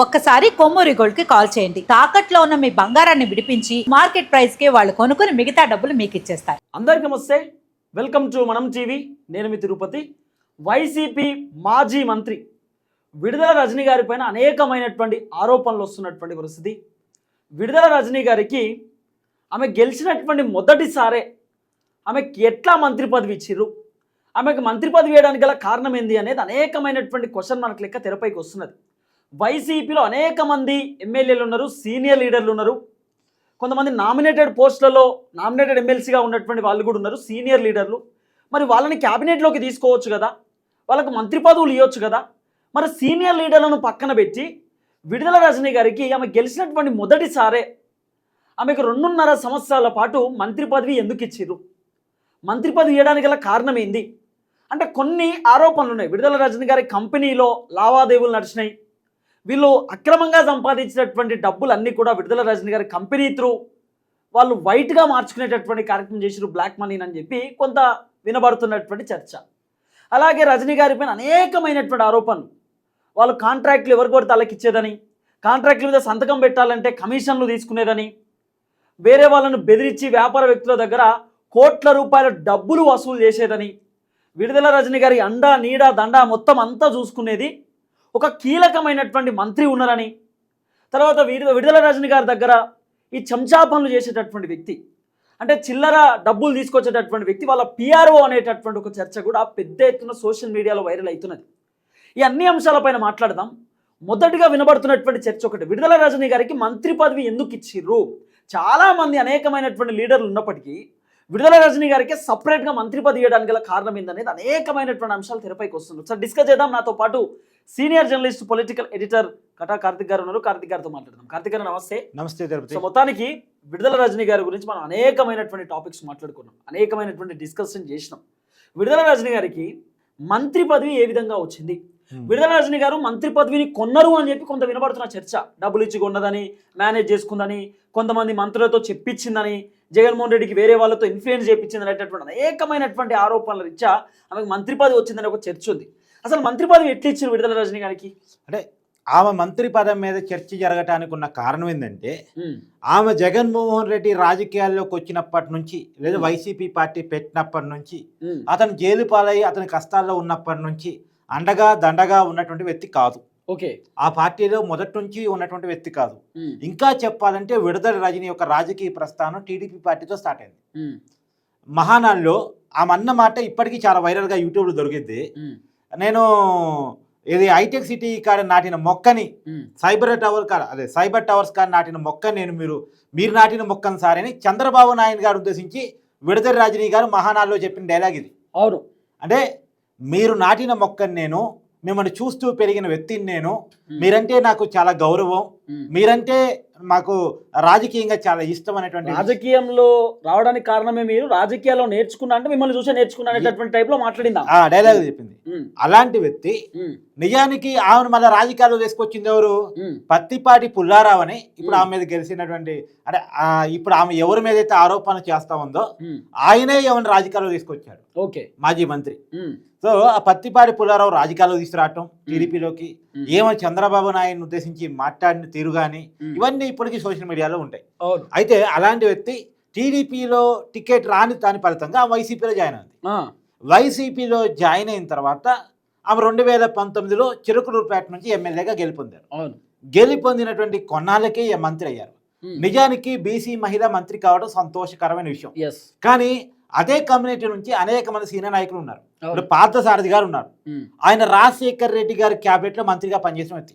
ఒక్కసారి కొమ్మూరి గోల్డ్కి కాల్ చేయండి. తాకట్లో ఉన్న మీ బంగారాన్ని విడిపించి మార్కెట్ ప్రైస్కి వాళ్ళు కొనుక్కుని మిగతా డబ్బులు మీకు ఇచ్చేస్తారు. అందరికీ నమస్తే. వెల్కమ్ టు మనం టీవీ నేను మీ తిరుపతి. వైసీపీ మాజీ మంత్రి విడుదల రజనీ గారి పైన అనేకమైనటువంటి ఆరోపణలు వస్తున్నటువంటి పరిస్థితి. విడుదల రజనీ గారికి ఆమె గెలిచినటువంటి మొదటిసారే ఆమెకి ఎట్లా మంత్రి పదవి ఇచ్చిర్రు? ఆమెకు మంత్రి పదవి వేయడానికి గల కారణం ఏంది అనేది అనేకమైనటువంటి క్వశ్చన్ మనకు లెక్క తెరపైకి వస్తున్నది. వైసీపీలో అనేక మంది ఎమ్మెల్యేలు ఉన్నారు సీనియర్ లీడర్లు ఉన్నారు. కొంతమంది నామినేటెడ్ పోస్టులలో నామినేటెడ్ ఎమ్మెల్సీగా ఉన్నటువంటి వాళ్ళు కూడా ఉన్నారు సీనియర్ లీడర్లు. మరి వాళ్ళని క్యాబినెట్లోకి తీసుకోవచ్చు కదా? వాళ్ళకు మంత్రి పదవులు ఇవ్వచ్చు కదా? మరి సీనియర్ లీడర్లను పక్కన పెట్టి విడుదల రజనీ గారికి ఆమె గెలిచినటువంటి మొదటిసారే ఆమెకు రెండున్నర సంవత్సరాల పాటు మంత్రి పదవి ఎందుకు ఇచ్చిర్రు? మంత్రి పదవి ఇవ్వడానికి గల కారణం ఏంది? అంటే కొన్ని ఆరోపణలు ఉన్నాయి. విడుదల రజనీ గారి కంపెనీలో లావాదేవీలు నడిచినాయి. వీళ్ళు అక్రమంగా సంపాదించినటువంటి డబ్బులు అన్నీ కూడా విడుదల రజనీ గారి కంపెనీ త్రూ వాళ్ళు వైట్గా మార్చుకునేటటువంటి కార్యక్రమం చేసిరు బ్లాక్ మనీని అని చెప్పి కొంత వినబడుతున్నటువంటి చర్చ. అలాగే రజనీ గారి పైన అనేకమైనటువంటి ఆరోపణలు. వాళ్ళు కాంట్రాక్ట్లు ఎవరు కూడా తలకిచ్చేదని కాంట్రాక్ట్ల మీద సంతకం పెట్టాలంటే కమిషన్లు తీసుకునేదని వేరే వాళ్ళను బెదిరించి వ్యాపార వ్యక్తుల దగ్గర కోట్ల రూపాయల డబ్బులు వసూలు చేసేదని విడుదల రజనీ గారి అండ నీడ దండ మొత్తం అంతా చూసుకునేది ఒక కీలకమైనటువంటి మంత్రి ఉన్నారని తర్వాత విడుదల విడుదల రజని గారి దగ్గర ఈ చెంచా పనులు చేసేటటువంటి వ్యక్తి అంటే చిల్లర డబ్బులు తీసుకొచ్చేటటువంటి వ్యక్తి వాళ్ళ పిఆర్ఓ అనేటటువంటి ఒక చర్చ కూడా పెద్ద ఎత్తున సోషల్ మీడియాలో వైరల్ అవుతున్నది. ఈ అన్ని అంశాలపైన మాట్లాడదాం. మొదటిగా వినబడుతున్నటువంటి చర్చ ఒకటి విడుదల రజని గారికి మంత్రి పదవి ఎందుకు ఇచ్చిర్రు? చాలామంది అనేకమైనటువంటి లీడర్లు ఉన్నప్పటికీ విడుదల రజనీ గారికి సపరేట్గా మంత్రి పదవి ఇవ్వడానికి గల కారణం ఏందనేది అనేకమైనటువంటి అంశాలు తెరపైకి వస్తుంది ఒకసారి డిస్కస్ చేద్దాం. నాతో పాటు senior journalist political editor Kata Karthik గారు ఉన్నారు. కార్తిక్ గారితో మాట్లాడదాం. కార్తిక్ గారు నమస్తే. నమస్తే సో మొత్తానికి విడుదల రజనీ గారి గురించి మనం అనేకమైనటువంటి టాపిక్స్ మాట్లాడుకున్నాం. అనేకమైనటువంటి డిస్కషన్ చేసినాం. విడుదల రజనీ గారికి మంత్రి పదవి ఏ విధంగా వచ్చింది. విడుదల రజనీ గారు మంత్రి పదవిని కొన్నారు అని చెప్పి కొంత వినబడుతున్న చర్చ. డబ్బులు ఇచ్చి కొన్నదని మేనేజ్ చేసుకుందని కొంతమంది మంత్రులతో చెప్పించిందని జగన్మోహన్ రెడ్డికి వేరే వాళ్ళతో ఇన్ఫ్లుయెన్స్ చేయించింది అనేటటువంటి అనేకమైనటువంటి ఆరోపణల రీత్యా ఆమెకు మంత్రి పదవి వచ్చిందని ఒక చర్చ ఉంది అసలు మంత్రి పదవి ఎట్లా ఇచ్చారు విడుదల రజనీ గారికి అంటే ఆమె మంత్రి పదం మీద చర్చ జరగటానికి ఉన్న కారణం ఏంటంటే. ఆమె జగన్మోహన్ రెడ్డి రాజకీయాల్లోకి వచ్చినప్పటి నుంచి లేదా. వైసీపీ పార్టీ పెట్టినప్పటి నుంచి. అతను జైలు పాలయ్యి అతని కష్టాల్లో ఉన్నప్పటి నుంచి అండగా దండగా ఉన్నటువంటి వ్యక్తి కాదు ఓకే ఆ పార్టీలో మొదటి నుంచి ఉన్నటువంటి వ్యక్తి కాదు. ఇంకా చెప్పాలంటే విడుదల రజని యొక్క రాజకీయ ప్రస్థానం టీడీపీ పార్టీతో స్టార్ట్ అయింది. మహానాల్లో ఆమె అన్న మాట ఇప్పటికీ చాలా వైరల్గా యూట్యూబ్లో దొరికింది. నేను ఇది హైటెక్ సిటీ కాడ నాటిన మొక్కని. సైబర్ టవర్ కాడ అదే సైబర్ టవర్స్ కాడ నాటిన మొక్క నేను మీరు మీరు నాటిన మొక్కను సార్ అని చంద్రబాబు నాయుడు గారు ఉద్దేశించి విడదల రాజనీ గారు మహానాల్లో చెప్పిన డైలాగ్ ఇది అవును అంటే మీరు నాటిన మొక్కని నేను మిమ్మల్ని చూస్తూ పెరిగిన వ్యక్తిని నేను. మీరంటే నాకు చాలా గౌరవం. మీరంటే మాకు రాజకీయంగా చాలా ఇష్టం అనేటువంటి రాజకీయంలో రావడానికి కారణమే మీరు. రాజకీయాల్లో నేర్చుకున్నా అంటే మిమ్మల్ని చూసే నేర్చుకున్నా అనేటటువంటి టైప్లో మాట్లాడిందా? ఆ డైలాగ్ చెప్పింది. అలాంటి వ్యక్తి నిజానికి ఆమెను మళ్ళీ రాజకీయాల్లో తీసుకొచ్చింది ఎవరు? పత్తిపాటి పుల్లారావు అని ఇప్పుడు. ఆమె మీద గెలిచినటువంటి అంటే ఇప్పుడు ఆమె ఎవరి మీద అయితే ఆరోపణ చేస్తా ఉందో ఆయనే ఎవరిని రాజకీయాల్లో తీసుకొచ్చాడు? ఓకే. మాజీ మంత్రి. సో ఆ పత్తిపాటి పుల్లారావు రాజకీయాల్లో తీసుకురావటం టీడీపీలోకి ఏమో చంద్రబాబు నాయుడిని ఉద్దేశించి మాట్లాడిన తీరు కానీ ఇవన్నీ ఇప్పటికీ సోషల్ మీడియాలో ఉంటాయి. అయితే అలాంటి వ్యక్తి టీడీపీలో టికెట్ రాని దాని ఫలితంగా వైసీపీలో జాయిన్ అయింది. వైసీపీలో జాయిన్ అయిన తర్వాత ఆమె రెండు వేల పంతొమ్మిదిలో చిరుకులూరుపేట నుంచి ఎమ్మెల్యేగా గెలుపొందారు. గెలుపొందినటువంటి కొన్నాళ్ళకే ఈ మంత్రి అయ్యారు. నిజానికి బీసీ మహిళ మంత్రి కావడం సంతోషకరమైన విషయం. కానీ అదే కమ్యూనిటీ నుంచి అనేక మంది సీనియర్ నాయకులు ఉన్నారు. ఇప్పుడు అవును. పార్థ సారథి గారు ఉన్నారు. ఆయన రాజశేఖర్ రెడ్డి గారి క్యాబినెట్లో మంత్రిగా పనిచేసిన వ్యక్తి.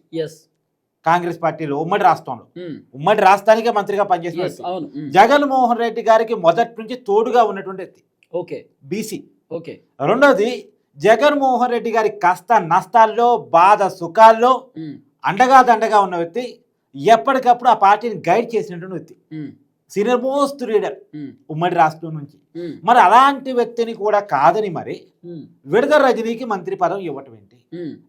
కాంగ్రెస్ పార్టీలో ఉమ్మడి రాష్ట్రంలో. ఉమ్, ఉమ్మడి రాష్ట్రానికే మంత్రిగా పనిచేసిన జగన్మోహన్ రెడ్డి గారికి మొదటి నుంచి తోడుగా ఉన్నటువంటి వ్యక్తి. ఓకే. బీసీ. ఓకే. రెండోది జగన్మోహన్ రెడ్డి గారి కష్ట నష్టాల్లో బాధ సుఖాల్లో అండగా దండగా ఉన్న వ్యక్తి ఎప్పటికప్పుడు ఆ పార్టీని గైడ్ చేసినటువంటి వ్యక్తి. సీనియర్ మోస్ట్ లీడర్ ఉమ్, ఉమ్మడి రాష్ట్రం నుంచి. మరి అలాంటి వ్యక్తిని కూడా కాదని మరి ఉమ్, విడదల రజనీకి మంత్రి పదవి ఇవ్వటం ఏంటి?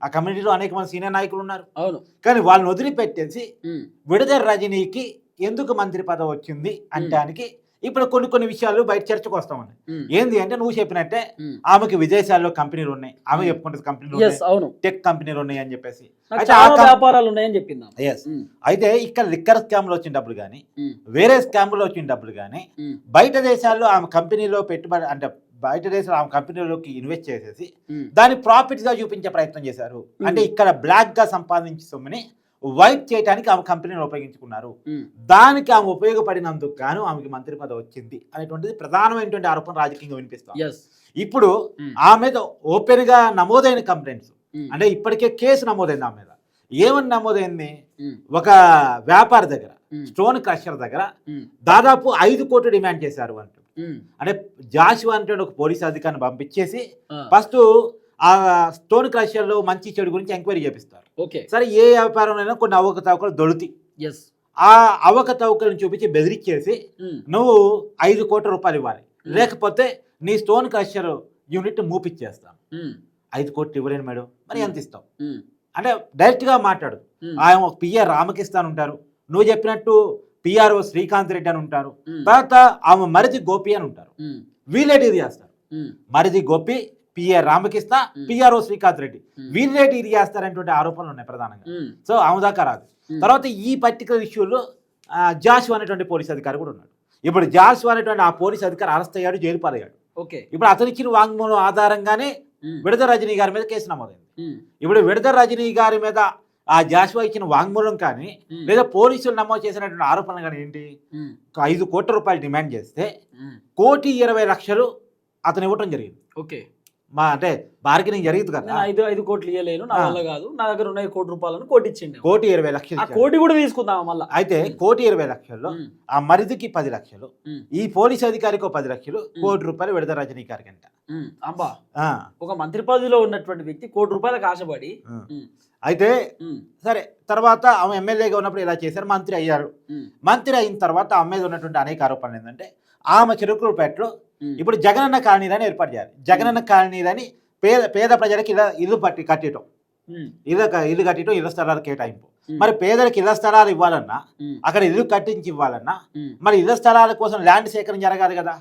ఆ కమ్యూనిటీలో అనేక మంది సీనియర్ నాయకులు ఉన్నారు. అవును. కానీ వాళ్ళని వదిలిపెట్టేసి విడదల రజనీకి ఎందుకు మంత్రి పదవి వచ్చింది అనడానికి ఇప్పుడు కొన్ని కొన్ని విషయాలు బయట చర్చకు వస్తామని ఉమ్, ఏంది అంటే నువ్వు చెప్పినట్టే. ఆమెకి విదేశాల్లో కంపెనీలు ఉన్నాయి. ఆమె. చెప్పుకుంటుంది కంపెనీలు ఉన్నాయి. టెక్ కంపెనీలు ఉన్నాయి అని చెప్పేసి. అయితే చాలా ఆ కం- వ్యాపారాలు ఉన్నాయని చెప్పిందాం ఎస్ అయితే ఇక్కడ లిక్కర్ స్కామ్లో వచ్చిన డబ్బులు కానీ వేరే స్కామ్లో వచ్చిన డబ్బులు కానీ బయట దేశాల్లో ఆమె కంపెనీలో పెట్టుబడి అంటే బయట దేశాలు ఆమె కంపెనీలోకి ఇన్వెస్ట్ చేసేసి దాన్ని ప్రాఫిట్స్గా చూపించే ప్రయత్నం చేశారు. అంటే ఇక్కడ బ్లాక్గా సంపాదించే సొమ్ముని వైట్ చేయడానికి ఆమె కంపెనీని ఉపయోగించుకున్నారు. దానికి ఆమె ఉపయోగపడినందుకు గాను ఆమెకి మంత్రి పదవి వచ్చింది అనేటువంటిది ప్రధానమైనటువంటి ఆరోపణ రాజకీయంగా వినిపిస్తాం ఇప్పుడు ఆమె మీద ఓపెన్గా నమోదైన కంప్లైంట్స్ అంటే ఇప్పటికే కేసు నమోదైంది ఆమె మీద. ఏమని నమోదైంది? ఒక వ్యాపారి దగ్గర స్టోన్ క్రషర్ దగ్గర దాదాపు ఐదు కోట్లు డిమాండ్ చేశారు అంటూ. అంటే జాషువా అంటే ఒక పోలీస్ అధికారిని పంపించేసి ఫస్ట్ ఆ స్టోన్ క్రషర్లో మంచి చెడు గురించి ఎంక్వైరీ చేపిస్తారు. ఓకే. సరే ఏ వ్యాపారంలో కొన్ని అవకతవకలు దొరుకుతాయి. ఎస్ ఆ అవకతవకలను చూపించి బెదిరించేసి ఉమ్, నువ్వు ఐదు కోట్ల రూపాయలు ఇవ్వాలి. లేకపోతే నీ స్టోన్ క్రషర్ యూనిట్ మూపిచ్చేస్తాను ఐదు కోట్లు ఇవ్వలేను మేడం. మరి ఎంత ఇస్తావు ఉమ్, అంటే డైరెక్ట్గా మాట్లాడు. ఉమ్, ఆయన ఒక పిఆర్ రామకృష్ణ అని ఉంటారు. నువ్వు చెప్పినట్టు పిఆర్ఓ శ్రీకాంత్ రెడ్డి అని ఉంటారు. తర్వాత ఆమె మరిది గోపి అని ఉంటారు. ఉమ్, వీళ్ళేటి ఇది చేస్తారు? మరిది గోపి పిఆర్ రామకృష్ణ. పిఆర్ఓ శ్రీకాంత్ రెడ్డి. వీళ్ళేటి ఇది చేస్తారనేటువంటి ఆరోపణలు ఉన్నాయి ప్రధానంగా. సో ఆమె దాకా రాదు. తర్వాత ఈ పర్టికులర్ ఇష్యూలో జాషు అనేటువంటి పోలీస్ అధికారి కూడా ఉన్నాడు. ఇప్పుడు జాషు అనేటువంటి ఆ పోలీస్ అధికారి అరెస్ట్ అయ్యాడు జైలు పాలయ్యాడు. ఓకే. ఇప్పుడు అతను ఇచ్చిన వాంగ్మూలం ఆధారంగానే విడత రజనీ గారి మీద కేసు నమోదైంది. ఇప్పుడు విడత రజనీ గారి మీద ఆ జాషువా ఇచ్చిన వాంగ్మూలం కానీ లేదా పోలీసులు నమోదు చేసినటువంటి ఆరోపణలు కానీ ఏంటి? ఐదు కోట్ల రూపాయలు డిమాండ్ చేస్తే కోటి ఇరవై లక్షలు అతను ఇవ్వటం జరిగింది. ఓకే. మా అంటే బార్గెనింగ్ జరిగింది కదా. ఐదు ఐదు కోట్లు ఇవ్వలేను నా. వల్ల కాదు. నా దగ్గర ఉన్నాయి కోటి రూపాయలను కోటి ఇచ్చిండు కోటి ఇరవై లక్షలు. కోటి కూడా తీసుకుందాం మళ్ళా? అయితే కోటి ఇరవై లక్షల్లో ఆ మరిదికి పది లక్షలు ఈ పోలీస్ అధికారికి పది లక్షలు కోటి రూపాయలు విడత రజనీ గారికి అంట అబ్బా ఒక మంత్రి పదవిలో ఉన్నటువంటి వ్యక్తి కోటి రూపాయలకు ఆశపడి అయితే సరే తర్వాత ఆమె ఎమ్మెల్యేగా ఉన్నప్పుడు ఇలా చేశారు మంత్రి అయ్యారు. మంత్రి అయిన తర్వాత ఆమె మీద ఉన్నటువంటి అనేక ఆరోపణలు ఏంటంటే ఆమె చెరుకులపేటలో ఇప్పుడు జగనన్న కాలనీలని ఏర్పాటు చేయాలి. జగనన్న కాలనీలని పేద పేద ప్రజలకు ఇలా ఇల్లు పట్టి కట్టడం ఇల్లు ఇల్లు కట్టడం ఇళ్ళ స్థలాలు కేటాయింపు. మరి పేదలకు ఇళ్ళ స్థలాలు ఇవ్వాలన్నా అక్కడ ఇల్లు కట్టించి ఇవ్వాలన్నా మరి ఇళ్ళ స్థలాల కోసం ల్యాండ్ సేకరణ జరగాలి కదా.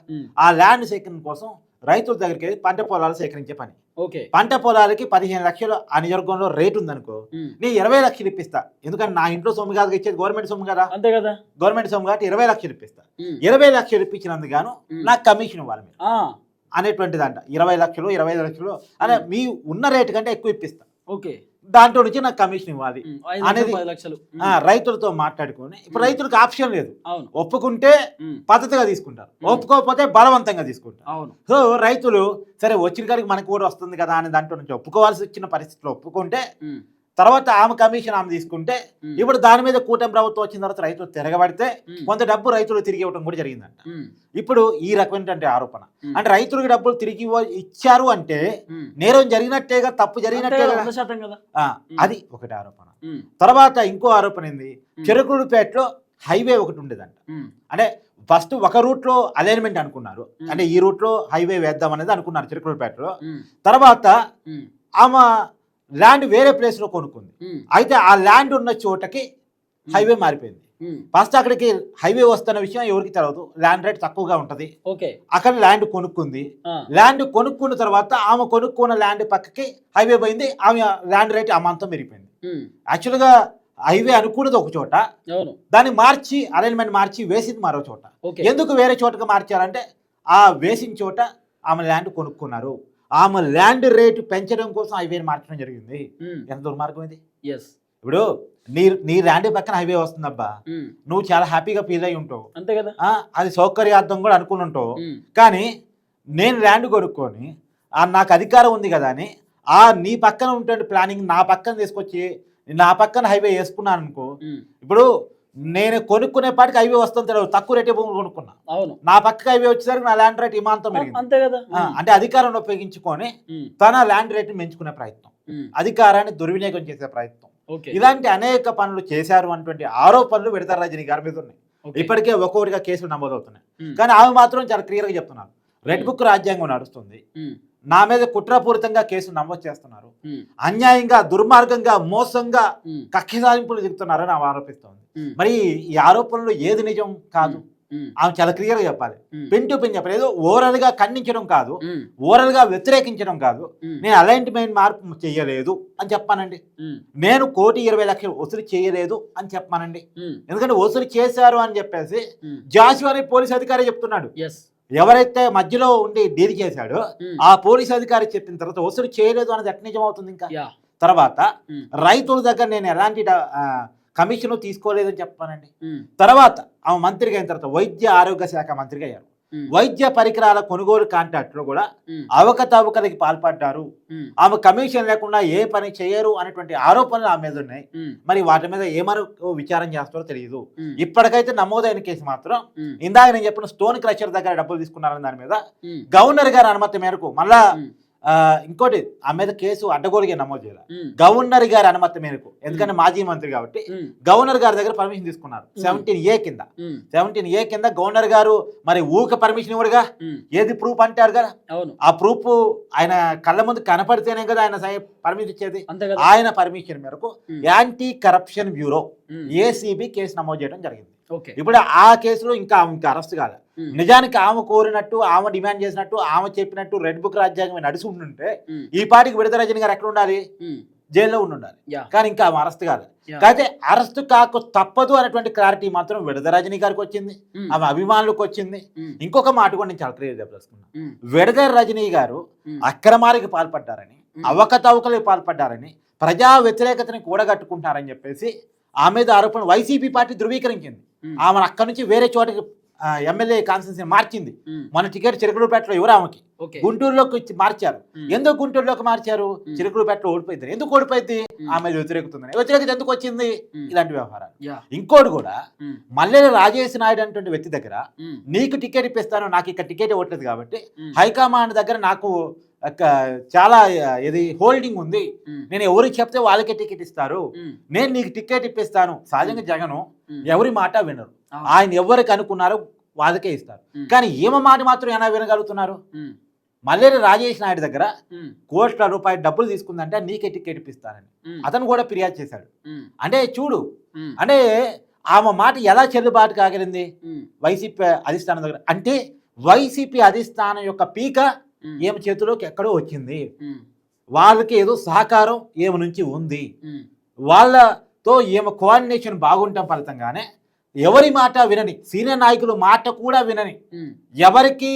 ఆ ల్యాండ్ సేకరణ కోసం రైతుల దగ్గరికి వెళ్ళి పంట పొలాలు సేకరించే పని. ఓకే. పంట పొలాలకి పదిహేను లక్షలు ఆ నియోజకవర్గంలో రేటు ఉందనుకో ఉమ్, నీ ఇరవై లక్షలు ఇప్పిస్తా. ఎందుకంటే నా ఇంట్లో సొమ్ము కాదు ఇచ్చేది గవర్నమెంట్ సొమ్ము కదా. అంతే కదా. గవర్నమెంట్ సొమ్ము కాబట్టి ఇరవై లక్షలు ఇప్పిస్తా. ఇరవై లక్షలు ఇప్పించినందుకు గాను నాకు కమిషన్ ఇవ్వాలి మీరు. ఆ, అనేటువంటిది అంట ఇరవై లక్షలు ఇరవై ఐదు లక్షలు. అనే మీ ఉన్న రేటు కంటే ఎక్కువ ఇప్పిస్తా. ఓకే. దాంట్లో నుంచి నాకు కమిషన్ ఇవ్వాలి అనేది- లక్షలు, రైతులతో మాట్లాడుకొని ఇప్పుడు. రైతులకు ఆప్షన్ లేదు. ఒప్పుకుంటే పద్ధతిగా తీసుకుంటారు. ఒప్పుకోకపోతే బలవంతంగా తీసుకుంటారు. అవును. సో రైతులు సరే వచ్చిన కాడికి మనకు కూడా వస్తుంది కదా అని దాంట్లో నుంచి ఒప్పుకోవాల్సి వచ్చిన పరిస్థితిలో ఒప్పుకుంటే తర్వాత ఆమె కమిషన్ ఆమె తీసుకుంటే ఇప్పుడు దాని మీద కూటమి ప్రభుత్వం వచ్చిన తర్వాత రైతులు తిరగబడితే కొంత డబ్బు రైతులు తిరిగి ఇవ్వడం కూడా జరిగిందంట. ఇప్పుడు ఈ రకమైనటువంటి ఆరోపణ. అంటే రైతులకు డబ్బులు తిరిగి ఇచ్చారు అంటే. నేరం జరిగినట్టేగా తప్పు జరిగినట్టే. అది ఒకటి ఆరోపణ. తర్వాత ఇంకో ఆరోపణ ఏంది? ఉమ్, చెరుకులపేటలో హైవే ఒకటి ఉండేదంట. అంటే ఫస్ట్ ఒక రూట్లో అలైన్మెంట్ అనుకున్నారు. అంటే ఈ రూట్లో హైవే వేద్దాం అనేది అనుకున్నారు చిరుకులపేటలో ఉమ్, తర్వాత ఆమె ల్యాండ్ వేరే ప్లేస్లో కొనుక్కుంది. ఉమ్, అయితే ఆ ల్యాండ్ ఉన్న చోటకి హైవే మారిపోయింది. ఉమ్, ఫస్ట్ అక్కడికి హైవే వస్తున్న విషయం ఎవరికి తెలియదు ల్యాండ్ రేట్ తక్కువగా ఉంటది. అక్కడ ల్యాండ్ కొనుక్కుంది. ల్యాండ్ కొనుక్కున్న తర్వాత ఆమె కొనుక్కున్న ల్యాండ్ పక్కకి హైవే పోయింది. ఆమె ల్యాండ్ రేట్ అమాంతం పెరిగిపోయింది. యాక్చువల్గా హైవే అనుకున్నది ఒక చోట. దాన్ని మార్చి అలైన్మెంట్ మార్చి వేసింది మరో చోట. ఎందుకు వేరే చోటకి మార్చారంటే ఆ వేసిన చోట ఆమె ల్యాండ్ కొనుక్కున్నారు. ఆమె ల్యాండ్ రేటు పెంచడం కోసం హైవేని మార్చడం జరిగింది. ఎంత దుర్మార్గం ఇది? ఎస్ ఇప్పుడు నీ నీ ల్యాండ్ పక్కన హైవే వస్తుందబ్బా. నువ్వు చాలా హ్యాపీగా ఫీల్ అయి ఉంటావు. అంతే కదా? అది సౌకర్యార్థం కూడా అనుకుని ఉంటావు. కానీ నేను ల్యాండ్ కొనుక్కొని నాకు అధికారం ఉంది కదా అని ఆ నీ పక్కన ఉంటే ప్లానింగ్ నా పక్కన తీసుకొచ్చి నా పక్కన హైవే వేసుకున్నాను అనుకో ఇప్పుడు నేను కొనుక్కునే పాటికి హైవే వస్తుంది తెలియదు తక్కువ రేటే భూములు కొనుక్కున్నా. అవును. నా పక్కకి హైవే వచ్చేసరికి నా ల్యాండ్ రేట్ ఇమాంతం అంతే కదా. అంటే అధికారాన్ని ఉపయోగించుకొని తన ల్యాండ్ రేట్ని పెంచుకునే ప్రయత్నం. అధికారాన్ని దుర్వినియోగం చేసే ప్రయత్నం. ఇలాంటి అనేక పనులు చేశారు అన్నటువంటి ఆరోపణలు విడత రజనీ గారి మీద ఉన్నాయి. ఇప్పటికే ఒక్కొక్కటిగా కేసులు నమోదవుతున్నాయి. కానీ ఆమె మాత్రం చాలా క్లియర్గా చెప్తున్నారు. రెడ్ బుక్ రాజ్యాంగం నడుస్తుంది. నా మీద కుట్రపూరితంగా కేసులు నమోదు చేస్తున్నారు. అన్యాయంగా దుర్మార్గంగా మోసంగా కక్ష సాధింపులు చెప్తున్నారని ఆమె ఆరోపిస్తోంది. మరి ఈ ఆరోపణలు ఏది నిజం కాదు? ఆమె చాలా క్లియర్గా చెప్పాలి. ఉమ్, పెన్ టు పెన్ చెప్పాలి. ఏదో ఓవరాల్గా ఖండించడం కాదు. ఓవరాల్గా వ్యతిరేకించడం కాదు. నేను అలైన్మెంట్ మార్పు చేయలేదు అని చెప్పానండి. నేను కోటి ఇరవై లక్షలు వసూలు చేయలేదు అని చెప్పానండి. ఎందుకంటే వసూలు చేశారు అని చెప్పేసి ఉమ్, జాషు అనే పోలీస్ అధికారి చెప్తున్నాడు. Yes, ఎవరైతే మధ్యలో ఉండి డీల్ చేశాడో ఆ పోలీస్ అధికారి చెప్పిన తర్వాత వసూలు చేయలేదు అనేది ఎట్ట నిజం అవుతుంది ఇంకా తర్వాత రైతుల దగ్గర నేను ఎలాంటి కమిషన్ తీసుకోలేదని చెప్పానండి తర్వాత ఆమె మంత్రిగా అయిన తర్వాత వైద్య ఆరోగ్య శాఖ మంత్రిగా అయ్యారు వైద్య పరికరాల కొనుగోలు కాంట్రాక్ట్లో కూడా ఉమ్, అవకతవకలకి పాల్పడ్డారు. ఆమె కమిషన్ లేకుండా ఏ పని చేయరు అనేటువంటి ఆరోపణలు ఆమె మీద ఉన్నాయి. మరి వాటి మీద ఏమరకు విచారం చేస్తారో తెలియదు. ఇప్పటికైతే నమోదైన కేసు మాత్రం ఇందాక నేను చెప్పిన స్టోన్ క్రషర్ దగ్గర డబ్బులు తీసుకున్నారని దాని మీద గవర్నర్ గారి అనుమతి మేరకు మళ్ళా ఇంకోటి ఆ మీద కేసు అడ్డగోలుగా నమోదు చేయాలి. గవర్నర్ గారి అనుమతి మేరకు ఎందుకంటే మాజీ మంత్రి కాబట్టి గవర్నర్ గారి దగ్గర పర్మిషన్ తీసుకున్నారు. సెవెంటీన్ ఏ కింద. సెవెంటీన్ ఏ కింద గవర్నర్ గారు మరి ఊక పర్మిషన్ ఇవ్వడుగా? ఏది ప్రూఫ్ అంటారు కదా? ఆ ప్రూఫ్ ఆయన కళ్ళ ముందు కనపడితేనే కదా ఆయన పర్మిషన్ ఇచ్చేది. ఆయన పర్మిషన్ మేరకు anti corruption bureau ACB case నమోదు చేయడం జరిగింది. ఇప్పుడు ఆ కేసులో ఇంకా ఆమె ఇంకా అరెస్ట్ కాలే. ఉమ్, నిజానికి ఆమె కోరినట్టు ఆమె డిమాండ్ చేసినట్టు ఆమె చెప్పినట్టు రెడ్ బుక్ రాజ్యాంగం నడిచి ఉండుంటే ఈ పాటికి విడుదల రజని గారు ఎక్కడ ఉండాలి? జైల్లో ఉండి ఉండాలి కానీ ఇంకా ఆమె అరెస్ట్ యా. కాకపోతే అరెస్ట్ కాక తప్పదు అనేటువంటి క్లారిటీ మాత్రం విడుదల రజని గారికి వచ్చింది. ఆమె అభిమానులకు వచ్చింది. ఇంకొక మాట కూడా నేను చాలా క్లియర్ చెప్పదలుచుకున్నాను ఉమ్, విడదల రజనీ గారు ఉమ్, అక్రమాలకు పాల్పడ్డారని. అవకతవకలకు పాల్పడ్డారని ప్రజా వ్యతిరేకతని కూడగట్టుకుంటారని చెప్పేసి ఆ మీద ఆరోపణ వైసీపీ పార్టీ ధృవీకరించింది. ఆమెను అక్కడి నుంచి వేరే చోటకి ఎమ్మెల్యే కాన్స్టిట్యూన్సీ మార్చింది. మన టికెట్ చిరుకులపేటలో ఎవరు ఆమెకి. గుంటూరులోకి మార్చారు. ఎందుకు గుంటూరులోకి మార్చారు? ఉమ్. చిరుకులపేటలో ఓడిపోయింది. ఎందుకు ఓడిపోయింది? ఆమె వ్యతిరేకుతుందని. వ్యతిరేకత ఎందుకు వచ్చింది? ఇలాంటి వ్యవహారాలు. ఇంకోటి కూడా మల్లెల రాజేష్ నాయుడు అనేటువంటి వ్యక్తి దగ్గర నీకు టికెట్ ఇప్పిస్తాను నాకు ఇక్కడ టికెట్ ఇవ్వట్లేదు కాబట్టి హైకమాండ్ దగ్గర నాకు చాలా ఇది హోల్డింగ్ ఉంది. నేను ఎవరికి చెప్తే వాళ్ళకే టికెట్ ఇస్తారు. నేను నీకు టికెట్ ఇప్పిస్తాను. సహజంగా జగను ఎవరి మాట వినరు. ఆయన ఎవరికి అనుకున్నారో వాళ్ళకే ఇస్తారు. కానీ ఈమె మాట మాత్రం ఎలా వినగలుగుతున్నారు? మల్లేరు రాజేష్ నాయుడు దగ్గర కోట్ల రూపాయలు డబ్బులు తీసుకుందంటే నీకే టికెట్ ఇప్పిస్తానని. అతను కూడా ఫిర్యాదు చేశాడు. అంటే చూడు అంటే ఆమె మాట ఎలా చెల్లుబాటు కాగలింది వైసీపీ అధిష్టానం దగ్గర. అంటే వైసీపీ అధిష్టానం యొక్క పీక ఏమి చేతిలోకి ఎక్కడో వచ్చింది. వాళ్ళకి ఏదో సహకారం ఏమి నుంచి ఉంది. వాళ్ళతో ఏమో కోఆర్డినేషన్ బాగుంటాం ఫలితంగానే ఎవరి మాట వినని సీనియర్ నాయకులు మాట కూడా వినని ఎవరికి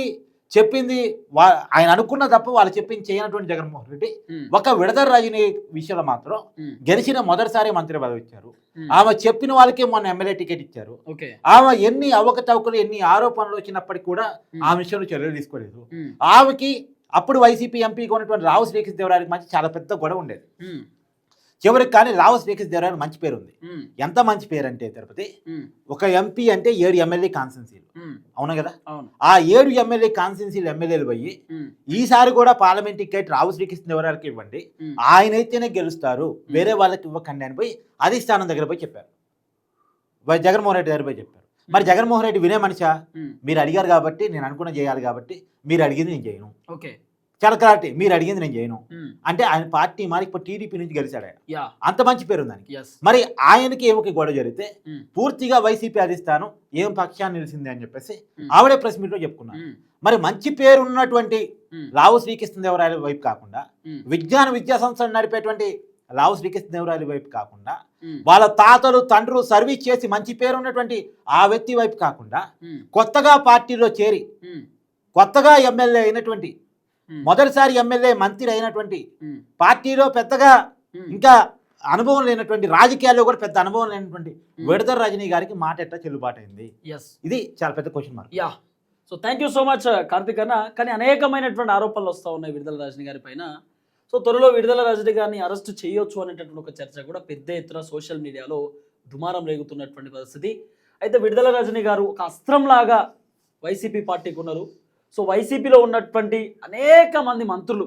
చెప్పింది వా ఆయన అనుకున్న తప్ప వాళ్ళు చెప్పింది చేయనటువంటి జగన్మోహన్ రెడ్డి. ఒక విడదల రజని విషయంలో మాత్రం గెలిచిన మొదటిసారి మంత్రి పదవి ఇచ్చారు. ఆమె చెప్పిన వాళ్ళకే మొన్న ఎమ్మెల్యే టికెట్ ఇచ్చారు. ఆమె ఎన్ని అవకతవకలు ఎన్ని ఆరోపణలు వచ్చినప్పటికీ కూడా ఆ విషయంలో చర్యలు తీసుకోలేదు. ఆమెకి అప్పుడు వైసీపీ ఎంపీగా ఉన్నటువంటి రావు శ్రీకృష్ణదేవరాయకి మంచి చాలా పెద్ద గొడవ ఉండేది. చివరికి కానీ రావు శ్రీకృష్ణదేవరాయకి మంచి పేరు ఉంది. ఎంత మంచి పేరు అంటే తిరుపతి ఒక ఎంపీ అంటే ఏడు ఎమ్మెల్యే కాన్స్టెన్సీలు అవును కదా? ఆ ఏడు ఎమ్మెల్యే కాన్స్టెన్సీలు ఎమ్మెల్యేలు పోయి ఈసారి కూడా పార్లమెంట్ టికెట్ రావు శ్రీకృష్ణదేవరాయకి ఇవ్వండి. ఉమ్, ఆయన అయితేనే గెలుస్తారు వేరే వాళ్ళకి ఇవ్వకండి అని పోయి అధిష్టానం దగ్గర పోయి చెప్పారు. జగన్మోహన్ రెడ్డి దగ్గర పోయి చెప్పారు. మరి జగన్మోహన్ రెడ్డి వినే మనిషా? మీరు అడిగారు కాబట్టి నేను అనుకున్న చేయాలి కాబట్టి మీరు అడిగింది నేను చేయను. ఓకే. చాలా క్లారిటీ మీరు అడిగింది నేను చేయను. ఉమ్, అంటే ఆయన పార్టీ మరి ఇప్పుడు టీడీపీ నుంచి గెలిచాడు ఆయన. అంత మంచి పేరు ఎస్ మరి ఆయనకి ఏమకి గొడవ జరిగితే ఉమ్, పూర్తిగా వైసీపీ అధిష్టానం ఏం పక్షాన్ని నిలిచింది అని చెప్పేసి ఉమ్, ఆవిడే ప్రెస్ మీట్లో చెప్పుకున్నారు. ఉమ్, మరి మంచి పేరు ఉన్నటువంటి లావు శ్రీకృష్ణదేవరాయల వైపు కాకుండా విజ్ఞాన విద్యా సంస్థలు నడిపేటువంటి లావు శ్రీకృష్ణదేవరాయల వైపు కాకుండా వాళ్ళ తాతలు తండ్రులు సర్వీస్ చేసి మంచి పేరు ఉన్నటువంటి ఆ వ్యక్తి వైపు కాకుండా కొత్తగా పార్టీలో చేరి కొత్తగా ఎమ్మెల్యే అయినటువంటి మొదటిసారి ఎమ్మెల్యే మంత్రి అయినటువంటి పార్టీలో పెద్దగా ఇంకా అనుభవం లేనటువంటి రాజకీయాల్లో కూడా పెద్ద అనుభవం లేనటువంటి విడదల రజనీ గారికి మాట ఎట్లా చెల్లుబాటు అయింది ఇది చాలా పెద్ద question mark yeah so thank you so much Karthik అన్న. కానీ అనేకమైనటువంటి ఆరోపణలు వస్తూ ఉన్నాయి విడుదల రజని గారి పైన. సో త్వరలో విడుదల రజని గారిని అరెస్ట్ చేయొచ్చు అనేటటువంటి ఒక చర్చ కూడా పెద్ద ఎత్తున సోషల్ మీడియాలో దుమారం రేగుతున్నటువంటి పరిస్థితి. అయితే విడుదల రజని గారు ఒక అస్త్రంలాగా వైసీపీ పార్టీకి ఉన్నారు. సో వైసీపీలో ఉన్నటువంటి అనేక మంది మంత్రులు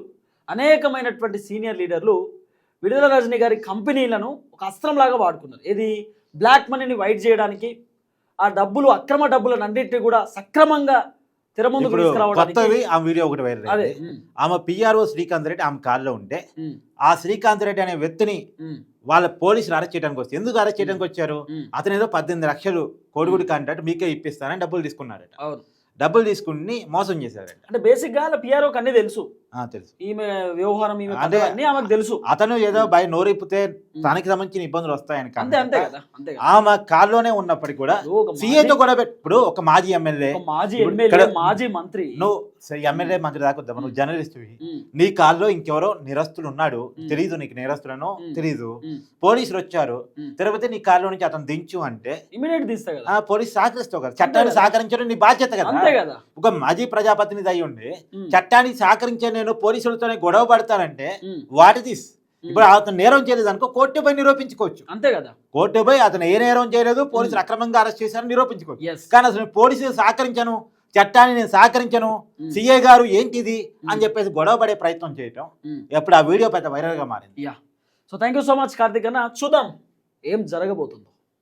అనేకమైనటువంటి సీనియర్ లీడర్లు విడుదల రజని గారి కంపెనీలను ఒక అస్త్రంలాగా వాడుకున్నారు. ఇది బ్లాక్ మనీని వైట్ చేయడానికి ఆ డబ్బులు అక్రమ డబ్బులను అన్నింటినీ కూడా సక్రమంగా తెర ముందుకు ఇప్పుడు తీసుకురావడానికి కొత్తవి ఆ వీడియో ఒకటి వైరల్ అదే ఆమె పిఆర్ఓ శ్రీకాంత్ రెడ్డి ఆమె కారులో ఉంటే ఆ శ్రీకాంత్ రెడ్డి అనే వ్యక్తిని వాళ్ళ పోలీసులు అరెస్ట్ చేయడానికి వచ్చి ఎందుకు అరెస్ట్ చేయడానికి వచ్చారు. అతను ఏదో పద్దెనిమిది లక్షలు కోడిగుడి కాంట్రాక్ట్ మీకే ఇప్పిస్తానని డబ్బులు తీసుకున్నారట. అవును. డబ్బులు తీసుకుని మోసం చేశారట అంటే బేసిక్గా పిఆర్ఓకి అన్ని తెలుసు. ఆ, తెలుసు. ఈమె వ్యవహారం అదే. అన్ని ఆమెకు తెలుసు. అతను ఏదో బయ నోరిప్పితే తనకి సంబంధించిన ఇబ్బందులు వస్తాయని ఆమె కారులోనే ఉన్నప్పటికీ కూడా సీఏతో కూడా ఇప్పుడు ఒక మాజీ ఎమ్మెల్యే మాజీ ఎమ్మెల్యే మాజీ మంత్రి. నువ్వు సరే, ఎమ్మెల్యే మంత్రి దాకా నువ్వు జర్నలిస్ట్ నీ కారులో ఇంకెవరో నిరస్తులు ఉన్నాడు. తెలీదు నీకు నిరస్తులను. తెలీదు. పోలీసులు వచ్చారు. తిరుపతి నీ కారులో నుంచి అతను దించు అంటే ఇమీడియట్ తీస్తా కదా. పోలీస్ సహకరిస్తావు కదా. చట్టాన్ని. సహకరించడం నీ బాధ్యత కదా. ఒక మాజీ ప్రజాప్రతినిధి అయి ఉండి ఉమ్, చట్టానికి సహకరించే నేను పోలీసులతోనే గొడవ పడతానంటే వాట్ ఉమ్. ఇప్పుడు అతను నేరం చేయలేదు అనుకో కోర్టుపై నిరూపించుకోవచ్చు. అంతే కదా. కోర్టుపై అతను ఏ నేరం చేయలేదు పోలీసులు అక్రమంగా అరెస్ట్ చేశారని నిరూపించుకోవచ్చు. కానీ అసలు పోలీసులు సహకరించను చట్టాన్ని నేను సహకరించను. సిఐ గారు ఏంటిది. అని చెప్పేసి గొడవ పడే ప్రయత్నం చేయటం. ఎప్పుడు ఆ వీడియో పెద్ద వైరల్గా మారింది. Yeah so thank you so much Karthik అన్న. చూద్దాం ఏం జరగబోతుందో.